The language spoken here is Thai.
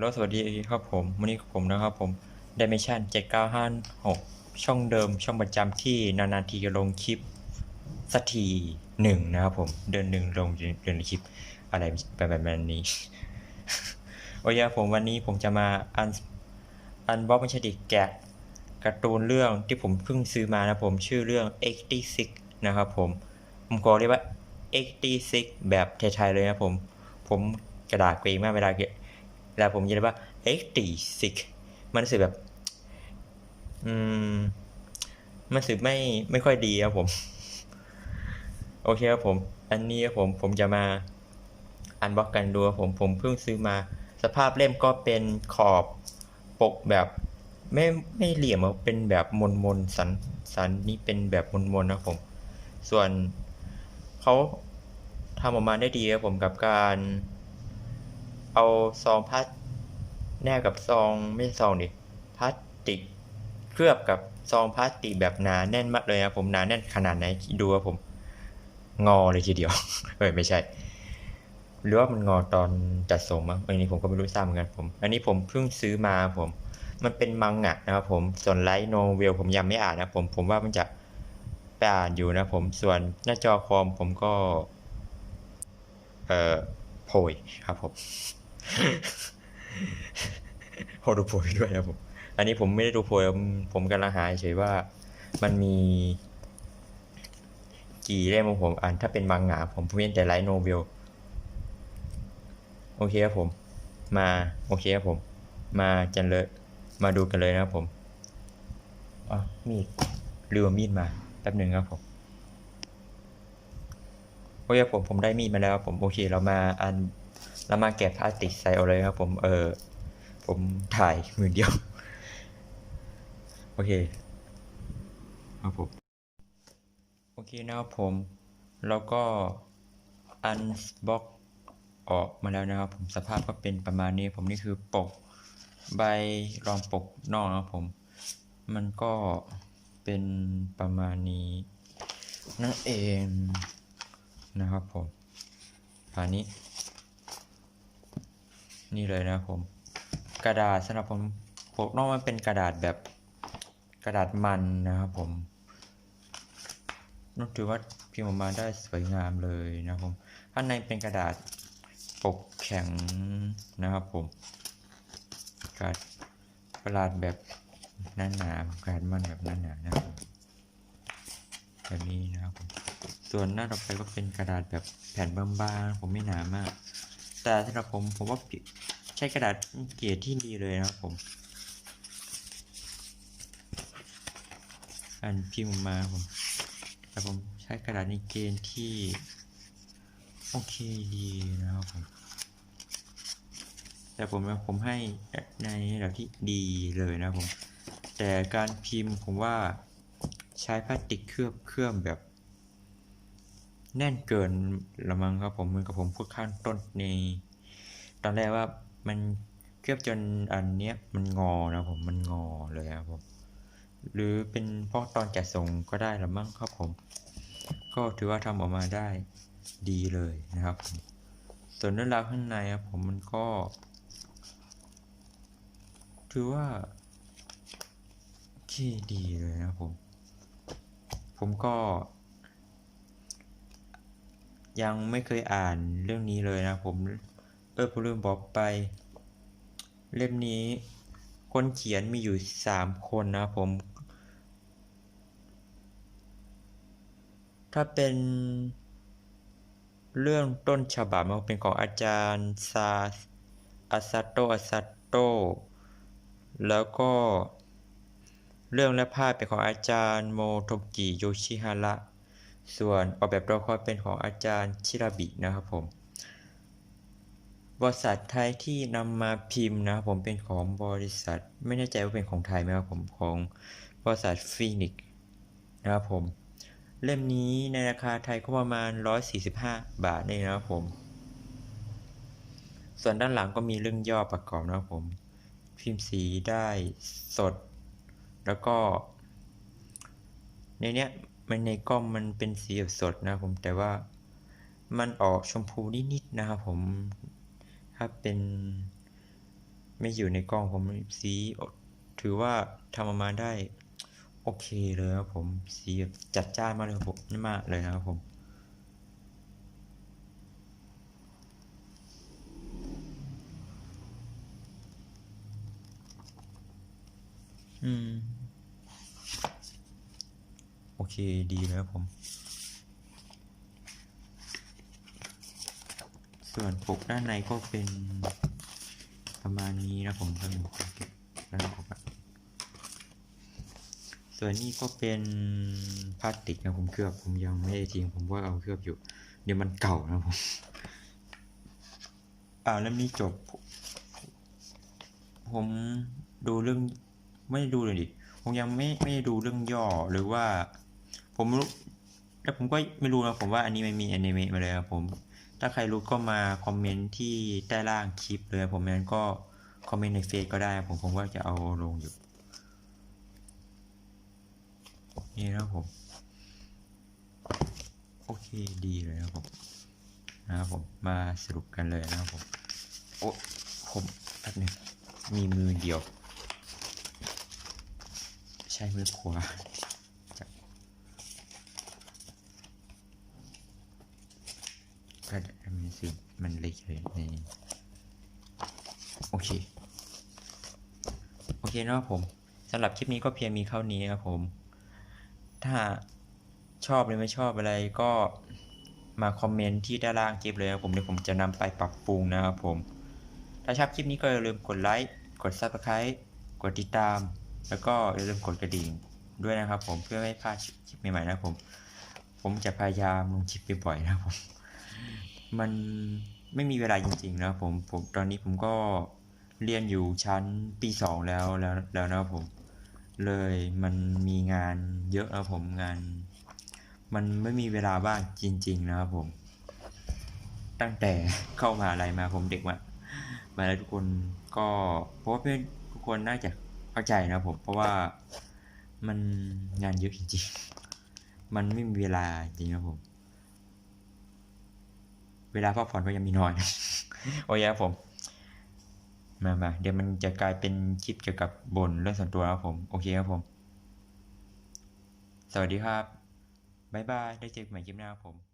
ลโหลสวัสดีครับผมวันนี้ผมนะครับผม Dimension 7956 ช่องเดิมช่องประจำที่นานๆทีลงคลิปสักทีหนึ่งนะครับผม เดือนหนึ่งลงเดือนคลิปอะไรแบบแบบนี้ โอเคครับผมวันนี้ผมจะมาอันอันบ็อกม่ใช่ดิแกะการ์ตูนเรื่องที่ผมเพิ่งซื้อมานะผมชื่อเรื่อง 86 นะครับผม ผมขอเรียกว่า 86 แบบไทยๆเลยนะผม ผมกระดาษเกรงมากเวลาเกะเว ลาผมจะเรียกว่า86มันรู้สึกแบบ อืม มันรู้สึกไม่ไม่ค่อยดีครับผม โอเคครับผม อันนี้ครับผมผมจะมาอันบ็อกกันดูครับผมผมเพิ่งซื้อมา สภาพเล่มก็เป็นขอบปกแบบ ไม่ไม่เหลี่ยมเป็นแบบมนมนสันสันนี่เป็นแบบมนมนนะครับผม ส่วนเขาทำออกมาได้ดีครับผมกับการ เอาซองพลาสแนบกับซองไม่ซองดิพลาสติกเคลือบกับซองพลาสติกแบบหนาแน่นมากเลยครับผมหนาแน่นขนาดไหนดูครับผม งอเลยทีเดียวเอ้ยไม่ใช่ หรือว่ามันงอตอนจัดส่งมั้งอันนี้ผมก็ไม่รู้ทราบเหมือนกันผม อันนี้ผมเพิ่งซื้อมาผม มันเป็นมังงะนะครับผมส่วนไลท์โนเวลผมยังไม่อ่านนะผมผมว่ามันจะไปอ่านอยู่นะผมส่วนหน้าจอคอมผมก็ เอ่อโพยครับผม โฮดูโพยด้วยนะผม อันนี้ผมไม่ได้ดูโพยผมผมกำลังหาเฉยว่ามันมี กี่เล่มของผมอ่านถ้าเป็นมังงะผมเพียงแต่ไลท์โนเวลโอเคครับผม มาโอเคครับผม มาจันเลยมาดูกันเลยนะครับผมอ๋อมีดลือมีดมาแป๊บหนึ่งครับผมโอเคครับผมผมได้มีดมาแล้วผมโอเคเรามาอัน เรามาแกะพลาสติกใส่เอาเลยครับผมเออผมถ่ายมือเดียว โอเคครับผมโอเคนะครับผมแล้วก็อันบ็อกออกมาแล้วนะครับผมสภาพก็เป็นประมาณนี้ ผมนี่คือปกใบรองปกนอกนะครับผม มันก็เป็นประมาณนี้ นั่นเองนะครับผมอันนี้ นี่เลยนะครับผม กระดาษสำหรับผมปกนอกมันเป็นกระดาษแบบกระดาษมันนะครับผมนึกถือว่าพิมพ์ออกมาได้สวยงามเลยนะครับผมข้างในเป็นกระดาษปกแข็งนะครับผมกระดาษประหลาดแบบหนาหนาๆกระดาษมันแบบหนาหนาๆนะครับแบบนี้นะครับผมส่วนหน้าต่อไปก็เป็นกระดาษแบบแผ่นบางๆผมไม่หนามาก แต่สำหรับผมผมว่าใช้กระดาษเกรดที่ดีเลยนะครับผมอันพิมพ์มาผมแต่ผมใช้กระดาษในเกณฑ์ที่โอเคดีนะครับผมแต่ผมผมให้ในระดับที่ดีเลยนะครับผมแต่การพิมพ์ผมว่าใช้พลาสติกเคลือบเคลือบแบบ แน่นเกินละมั้งครับผมเหมือนกับผมพูดข้างต้นในตอนแรกว่ามันเคลือบจนอันเนี้ยมันงอนะผมมันงอเลยครับผมหรือเป็นเพราะตอนจัดส่งก็ได้ละมั้งครับผม ก็ถือว่าทำออกมาได้ดีเลยนะครับ ส่วนเรื่องราวข้างในครับผมมันก็ ถือว่าโอเคดีเลยนะครับผม ผมก็ ยังไม่เคยอ่านเรื่องนี้เลยนะผมเออผมลืมบอกไป เล่มนี้ คนเขียนมีอยู่สามคนนะผม ถ้าเป็นเรื่องต้นฉบับมันเป็นของอาจารย์ซาอาซาโตอาซาโต แล้วก็เรื่องและภาพเป็นของอาจารย์โมโทกิโยชิฮาระ ส่วนออกแบบตัวละครเป็นของอาจารย์ชิราบินะครับผมบริษัทไทยที่นำมาพิมพ์นะครับผมเป็นของบริษัทไม่แน่ใจว่าเป็นของไทยไหมครับผมของบริษัทฟีนิกนะครับผม เล่มนี้ในราคาไทยก็ประมาณ 145 บาทนี่นะครับผม ส่วนด้านหลังก็มีเรื่องย่อประกอบนะครับผม พิมพ์สีได้สด แล้วก็ ในเนี้ย มันในกล้องมันเป็นสีสดนะผมแต่ว่ามันออกชมพูนิดๆนะครับผมถ้าเป็น ไม่อยู่ในกล้องผมสีถือว่าทำออกมาได้ โอเคเลยครับผมสีจัดจ้านมากเลยครับผมนี่มากเลยนะครับผมอืม เคดีเลยครับผม ส่วนปกด้านในก็เป็นประมาณนี้นะผมก็มีเก็บด้านออกมาส่วนนี้ก็เป็นพลาสติกนะผมเคลือบผมยังไม่ได้ทิ้งผมว่าเอาเคลือบอยู่ เดี๋ยวมันเก่านะผมอ่าแล้วนี้จบ ผมดูเรื่องไม่ดูเลยดิผมยังไม่ไม่ดูเรื่องย่อหรือว่า ผมรู้แล้วผมก็ไม่รู้นะผมว่าอันนี้ไม่มีแอนิเมะมาเลยครับผม ถ้าใครรู้ก็มาคอมเมนต์ที่ใต้ล่างคลิปเลยผมนั้นก็คอมเมนต์ในเฟซก็ได้ ผมผมว่าจะเอาลงอยู่ นี่นะผม โอเคดีเลยนะผมนะครับผมมาสรุปกันเลยนะครับผม โอ้ผมแป๊บหนึงมีมือเดียว ใช้มือขวาจับ ก็มันสิมันเล็กเลยในโอเค โอเคนะครับผมสำหรับคลิปนี้ก็เพียงมีเท่านี้ครับผม ถ้าชอบหรือไม่ชอบอะไรก็มาคอมเมนต์ที่ด้านล่างคลิปเลยครับผมเดี๋ยวผมจะนำไปปรับปรุงนะครับผม ถ้าชอบคลิปนี้ก็อย่าลืมกดไลค์ กด Subscribe กดติดตาม แล้วก็อย่าลืมกดกระดิ่งด้วยนะครับผมเพื่อไม่พลาดคลิปใหม่ๆนะครับผม ผมจะพยายามลงคลิปบ่อยๆนะครับผม มันไม่มีเวลาจริงๆนะผมผมตอนนี้ผมก็เรียนอยู่ชั้นปีสองแล้วแล้วแล้วนะผม เลยมันมีงานเยอะนะผมงาน มันไม่มีเวลาบ้างจริง ๆ นะครับผม ตั้งแต่เข้ามหาลัยมาผมเด็กมามาแล้วทุกคนก็เพราะว่าเพื่อนทุกคนน่าจะเข้าใจนะผมเพราะว่ามันงานเยอะจริงๆ มันไม่มีเวลาจริงครับผม เวลาพักผ่อนก็ยังมีน้อยโอเคครับผม มามาเดี๋ยวมันจะกลายเป็นคลิปเกี่ยวกับบนเรื่องส่วนตัวครับผม โอเคครับผม สวัสดีครับ บ๊ายบาย ได้เจอกันใหม่คลิปหน้าครับผม